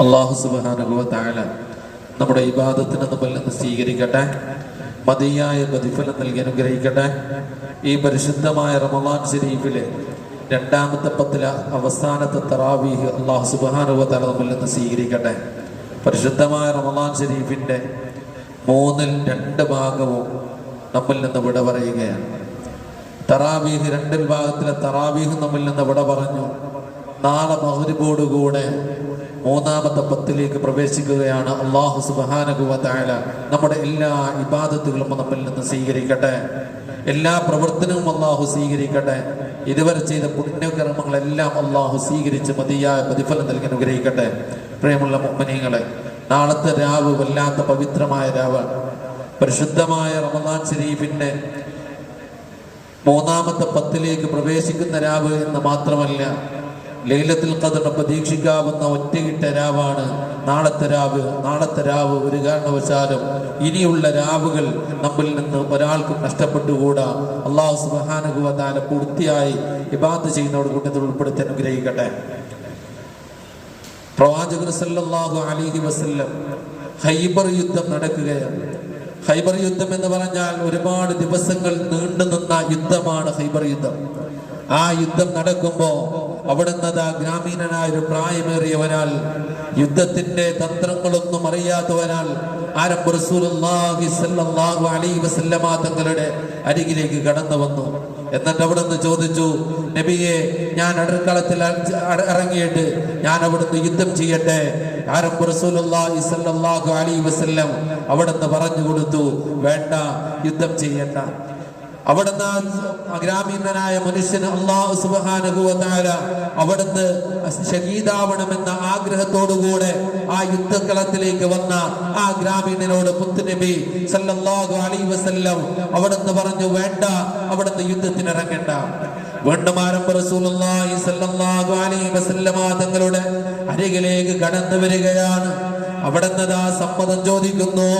അള്ളാഹു സുബാനുഭവ താഴ നമ്മുടെ ഇബാദത്തിന് നമ്മൾ നിന്ന് സ്വീകരിക്കട്ടെ. മതിയായ പ്രതിഫലം നൽകി അനുഗ്രഹിക്കട്ടെ. ഈ പരിശുദ്ധമായ റമദാൻ ഷെരീഫിലെ രണ്ടാമത്തെ പത്തിലെ അവസാനത്തെ തറാവീഹ് അള്ളാഹു സുബാനുഭവ താഴ നമ്മിൽ നിന്ന് സ്വീകരിക്കട്ടെ. പരിശുദ്ധമായ റമദാൻ ഷെരീഫിന്റെ മൂന്നിൽ രണ്ട് ഭാഗവും നമ്മിൽ നിന്ന് വിട പറയുകയാണ്. തറാവീഹ് രണ്ടിൽ ഭാഗത്തിലെ തറാവീഹ് നമ്മിൽ നിന്ന് വിട പറഞ്ഞു. നാളെ മഹരിബോടുകൂടെ മൂന്നാമത്തെ പത്തിലേക്ക് പ്രവേശിക്കുകയാണ് അള്ളാഹു സുബാനകുവത്തായ നമ്മുടെ എല്ലാ ഇബാദത്തുകളും നമ്മിൽ നിന്ന് സ്വീകരിക്കട്ടെ. എല്ലാ പ്രവർത്തനവും അള്ളാഹു സ്വീകരിക്കട്ടെ. ഇതുവരെ ചെയ്ത പുണ്യകർമ്മങ്ങളെല്ലാം അള്ളാഹു സ്വീകരിച്ച് മതിയായ പ്രതിഫലം നൽകി അനുഗ്രഹിക്കട്ടെ. പ്രേമുള്ള മുമ്മനീങ്ങളെ നാളത്തെ രാവ് വല്ലാത്ത പവിത്രമായ രാവ്. പരിശുദ്ധമായ റമദാൻ ഷരീഫിന്റെ മൂന്നാമത്തെ പത്തിലേക്ക് പ്രവേശിക്കുന്ന രാവ് എന്ന് മാത്രമല്ല ലൈലത്തിൽ കഥ പ്രതീക്ഷിക്കാവുന്ന ഒറ്റയിട്ട രാവാണ്. നാളത്തെ രാവ് നാളത്തെ രാവ് ഒരു കാരണവശാലും ഇനിയുള്ള രാവുകൾ നമ്മിൽ നിന്ന് ഒരാൾക്കും നഷ്ടപ്പെട്ടുകൂടാ. അള്ളാഹു സുബാനുഭവത്താല പൂർത്തിയായി ഇബാത്ത് ചെയ്യുന്നവർ കൂട്ടത്തിൽ ഉൾപ്പെടുത്തി അനുഗ്രഹിക്കട്ടെ. പ്രവാചകർ സല്ലാഹു അലിഹി വസ്ല്ലം ഹൈബർ യുദ്ധം നടക്കുകയാണ്. ഹൈബർ യുദ്ധം എന്ന് പറഞ്ഞാൽ ഒരുപാട് ദിവസങ്ങൾ നീണ്ടു നിന്ന യുദ്ധമാണ് ഹൈബർ യുദ്ധം. ആ യുദ്ധം നടക്കുമ്പോ അവിടുന്ന് ഗ്രാമീണനായ ഒരു പ്രായമേറിയവനാൽ യുദ്ധത്തിന്റെ തന്ത്രങ്ങളൊന്നും അറിയാത്തവനാൽ വസല്ലമ തങ്ങളുടെ അരികിലേക്ക് കടന്നു വന്നു. എന്നിട്ട് അവിടുന്ന് ചോദിച്ചു നബിയെ ഞാൻ അടുക്കളത്തിൽ ഇറങ്ങിയിട്ട് ഞാൻ അവിടുന്ന് യുദ്ധം ചെയ്യട്ടെ? ആരംഭ അലൈഹി വസല്ലം അവിടുന്ന് പറഞ്ഞു കൊടുത്തു വേണ്ട യുദ്ധം ചെയ്യണ്ട. അവിടുന്ന് ഗ്രാമീണനായ മനുഷ്യന് അള്ളാഹു സുബാനുഭവത്താല അവിടുന്ന് ശഹീദാവണമെന്ന ആഗ്രഹത്തോടുകൂടെ ആ യുദ്ധക്കളത്തിലേക്ക് വന്ന ആ ഗ്രാമീണനോട് പുത്തുനബി സല്ലാഹു അലൈഹി വസല്ലം അവിടുന്ന് പറഞ്ഞു വേണ്ട അവിടുന്ന് യുദ്ധത്തിന് ഇറങ്ങണ്ട വീണ്ടും ആരംഭ റസൂലുള്ളാഹി സല്ലല്ലാഹു അലൈഹി വസല്ലമ തങ്ങളുടെ അരികിലേക്ക് കടന്നു വരികയാണ്. അവിടുന്ന് ആ സമ്മതം ചോദിക്കുന്നു.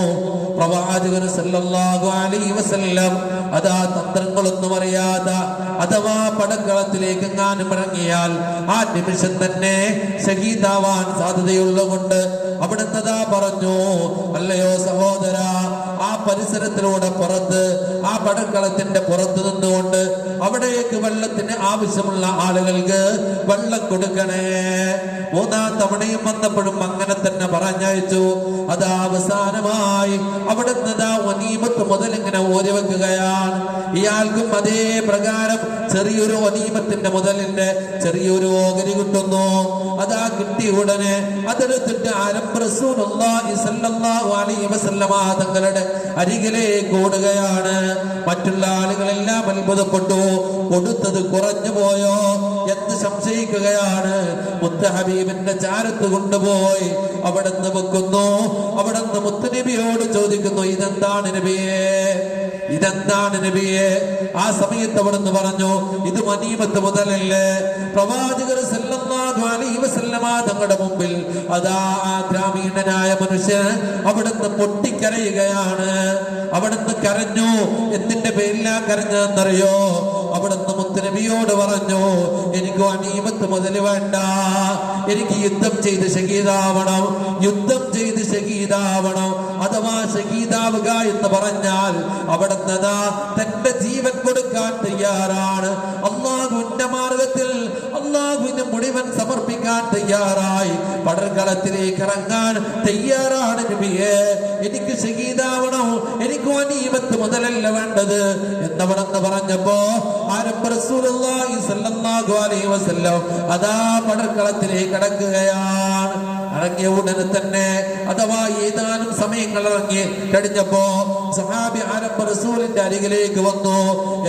പ്രവാചകൻ സല്ലല്ലാഹു അലൈഹി വസല്ലം അതാ തന്ത്രങ്ങളൊന്നും അറിയാതെ അഥവാ പടക്കളത്തിലേക്ക് എങ്ങാനും ഇറങ്ങിയാൽ ആ നിമിഷം തന്നെ ശഹീദാവാൻ സാധ്യതയുള്ളതുകൊണ്ട് അവിടുന്ന് അതാ പറഞ്ഞു അല്ലയോ സഹോദര ആ പരിസരത്തിലൂടെ പുറത്ത് ആ പടക്കളത്തിന്റെ പുറത്ത് നിന്നുകൊണ്ട് അവിടേക്ക് വെള്ളത്തിന് ആവശ്യമുള്ള ആളുകൾക്ക് വെള്ളം കൊടുക്കണേ. മൂന്നാം തവണയും വന്നപ്പോഴും അങ്ങനെ തന്നെ പറഞ്ഞയച്ചു. അത് അവസാനമായി ഒനീമത്ത് മുതൽ ഇങ്ങനെ ഓരി വെക്കുകയാണ്. ഇയാൾക്കും അതേ പ്രകാരം ചെറിയൊരു ഒനീമത്തിന്റെ മുതലിന്റെ ചെറിയൊരു ഓഹരി കിട്ടുന്നു. അതാ കിട്ടിയ ഉടനെ അതെടുത്തിട്ട് തങ്ങളുടെ അരികിലേക്ക് ഓടുകയാണ്. മറ്റുള്ള ആളുകളെല്ലാം അത്ഭുതപ്പെട്ടു. കൊടുത്തത് കുറഞ്ഞു പോയോ? എന്ന് സംശയിക്കുകയാണ്. മുത്തഹബീബിന്റെ ചാരത്ത് കൊണ്ടുപോയി. അവിടുന്ന് വെക്കുന്നു. അവിടുന്ന് മുത്തനബിയോട് ചോദിക്കുന്നു ഇതെന്താണ് നബിയെ? ഇതെന്താണ് നബിയെ? ആ സമയത്ത് അവിടുന്ന് പറഞ്ഞു ഇത് മനീമത്ത് മുതലല്ലേ. പ്രവാചകർ തങ്ങളുടെ മുമ്പിൽ അതാ ആ ഗ്രാമീണനായ മനുഷ്യൻ അവിടുന്ന് പൊട്ടിക്കരയുകയാണ് അവിടുന്ന് കരഞ്ഞു. എന്തിന്റെ പേരിലാ കരഞ്ഞതെന്നറിയോ? അവിടുന്ന് മുത്തനബിയോട് പറഞ്ഞു എനിക്ക് അനീമത്ത് മുതൽ വേണ്ട. എനിക്ക് യുദ്ധം ചെയ്ത് ഷഹീദാവണം യുദ്ധം ചെയ്ത് ഷഹീദാവണം അഥവാ ഷഹീദാവുക എന്ന് പറഞ്ഞാൽ അവിടുന്ന് തന്റെ ജീവൻ കൊടുക്കാൻ തയ്യാറാണ്. അള്ളാഹുവിന്റെ മാർഗത്തിൽ അള്ളാഹുവിന് മുടിവൻ സമർപ്പിക്കാൻ തയ്യാറായി. പടർകളത്തിലേക്ക് ഇറങ്ങാൻ തയ്യാറാണ് നബിയെ. എനിക്ക് ഷഹീദാവണം എനിക്ക് അനീമത്ത് മുതലല്ല വേണ്ടത്. എന്നവണെന്ന് പറഞ്ഞപ്പോ അതാ പടർക്കളത്തിലേക്ക് കടക്കുകയാണ്. ഇറങ്ങിയ ഉടനെ തന്നെ അഥവാ ഏതാനും സമയങ്ങൾ ഇറങ്ങി കഴിഞ്ഞപ്പോ സഹാബി ആരംഭ റസൂലിന്റെ അരികിലേക്ക് വന്നു.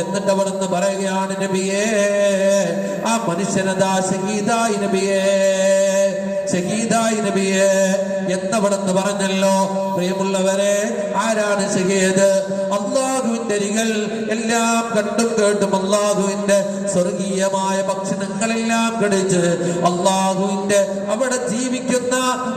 എന്നിട്ട് അവിടുന്ന് പറയുകയാണ് നബിയേ ആ മനുഷ്യനതാ ഷഹീദായി നബിയേ. ഷഹീദായി നബിയെ. എന്നവിടെന്ന് പറഞ്ഞല്ലോ പ്രിയമുള്ളവരെ ആരാണ് ഷഹീദ് അള്ളാഹുവിന്റെ അരികൾ എല്ലാം കണ്ടും കേട്ടും അള്ളാഹുവിന്റെ സ്വർഗീയമായ ഭക്ഷണങ്ങളെല്ലാം കടിച്ച് അള്ളാഹുവിന്റെ അവിടെ ജീവിക്കുന്ന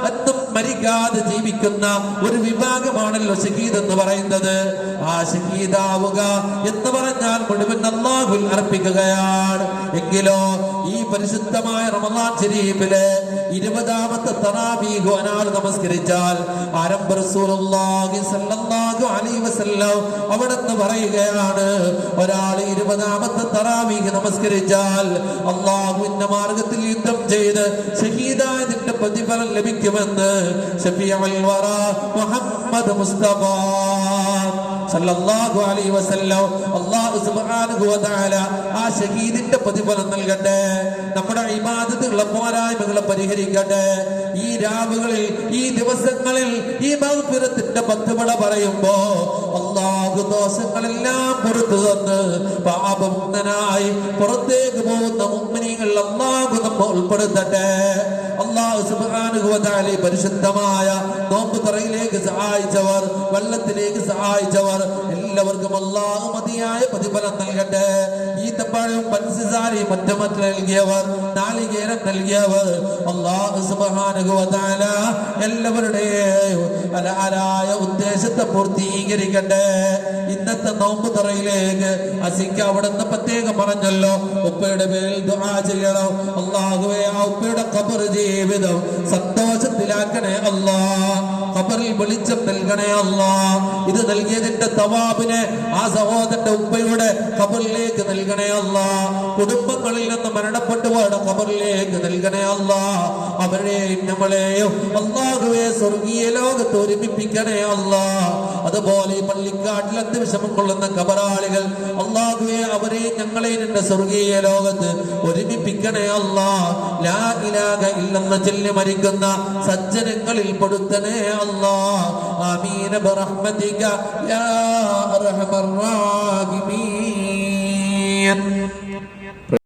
എന്നും മരിക്കാതെ ജീവിക്കുന്ന ഒരു വിഭാഗമാണല്ലോ ഷഹീദ് എന്ന് പറയുന്നത്. ആ ഷഹീദാവുക എന്ന് പറഞ്ഞാൽ മുഴുവൻ അള്ളാഹുൽ അർപ്പിക്കുകയാണ്. എങ്കിലോ ഈ പരിശുദ്ധമായ റമദാൻ ശരീഫിലെ ഇരുപതാമത്തെ തറാവീഹ് ഒരാൾ നമസ്കരിച്ചാൽ അവിടുന്ന് പറയുകയാണ് ഒരാൾ ഇരുപതാമത്തെ തറാവീഹ് നമസ്കരിച്ചാൽ അള്ളാഹുവിന്റെ മാർഗത്തിൽ യുദ്ധം ചെയ്ത് ഷഹീദായതിന്റെ പ്രതിഫലം ലഭിക്കുമെന്ന് മുഹമ്മദ് മുസ്തഫ സല്ലല്ലാഹു അലൈഹി വസല്ലം. അല്ലാഹു സുബ്ഹാനഹു വ തആല ആ ഷഹീദിന്റെ പ്രതിഫലം നൽകട്ടെ. നമ്മുടെ ഇബാദത്തുകളെ പോരായ്മകളെ പരിഹരിക്കട്ടെ. ഈ രാവുകളിൽ ഈ ദിവസങ്ങളിൽ ഈ മൗഫിറത്തിന്റെ പത്തുപട പറയുമ്പോ അള്ളാഹു ദോഷങ്ങളെല്ലാം പുറത്തു തന്ന് പാപമുക്തനായി പുറത്തേക്ക് പോകുന്ന മുഗ്മിനികൾ അള്ളാഹു നമ്മ ഉൾപ്പെടുത്തട്ടെ. അള്ളാഹു ഈ പരിശുദ്ധമായ നോമ്പ് തറയിലേക്ക് സഹായിച്ചവർ വെള്ളത്തിലേക്ക് സഹായിച്ചവർ എല്ലാവർക്കും അള്ളാഹു മതിയായ പ്രതിഫലം നൽകട്ടെ. ഈത്തപ്പഴവും പഞ്ചസാരയും മറ്റു മറ്റു നൽകിയവർ നാളികേരം നൽകിയവർ അള്ളാഹു വ എല്ലാവരുടെയും അലായ ഉദ്ദേശത്തെ പൂർത്തീകരിക്കട്ടെ. ഇന്നത്തെ നോമ്പ് തറയിലേക്ക് അസിക്ക് അവിടെ നിന്ന് പ്രത്യേകം പറഞ്ഞല്ലോ ഉപ്പയുടെ പേരിൽ ദുആ ചെയ്യണം. അള്ളാഹുവേ ആ ഉപ്പയുടെ ഖബർ ജീവിതം സന്തോഷത്തിലാക്കണേ അല്ലാ ഖബറിൽ വെളിച്ചം നൽകണേ അല്ലാ ഇത് നൽകിയതിന്റെ തവാബിനെ ആ സഹോദരന്റെ ഉപ്പയുടെ ഖബറിലേക്ക് നൽകണേ അല്ലാ കുടുംബങ്ങളിൽ നിന്ന് മരണപ്പെട്ടു പോയ ഖബറിലേക്ക് നൽകണേ അല്ലാ അവരെയും നമ്മളെയും അള്ളാഹുവെ സ്വർഗീയ ലോകത്ത് ഒരുമിപ്പിക്കണേ അല്ലാ അതുപോലെ ഈ പള്ളിക്കാട്ടിൽ അന്ത്യവിഷമം കൊള്ളുന്ന കബറാളികൾ അള്ളാഹുവെ അവരെയും ഞങ്ങളെയും എന്റെ സ്വർഗീയ ലോകത്ത് ഒരുമിപ്പിക്കണേ അല്ലാ ലാ ഇലാഹ ഇല്ലെന്ന് ചൊല്ലി മരിക്കുന്ന സജ്ജനങ്ങളിൽ പെടുത്തണേ അല്ലാ الله. آمين برحمتك يا أرحم الراحمين.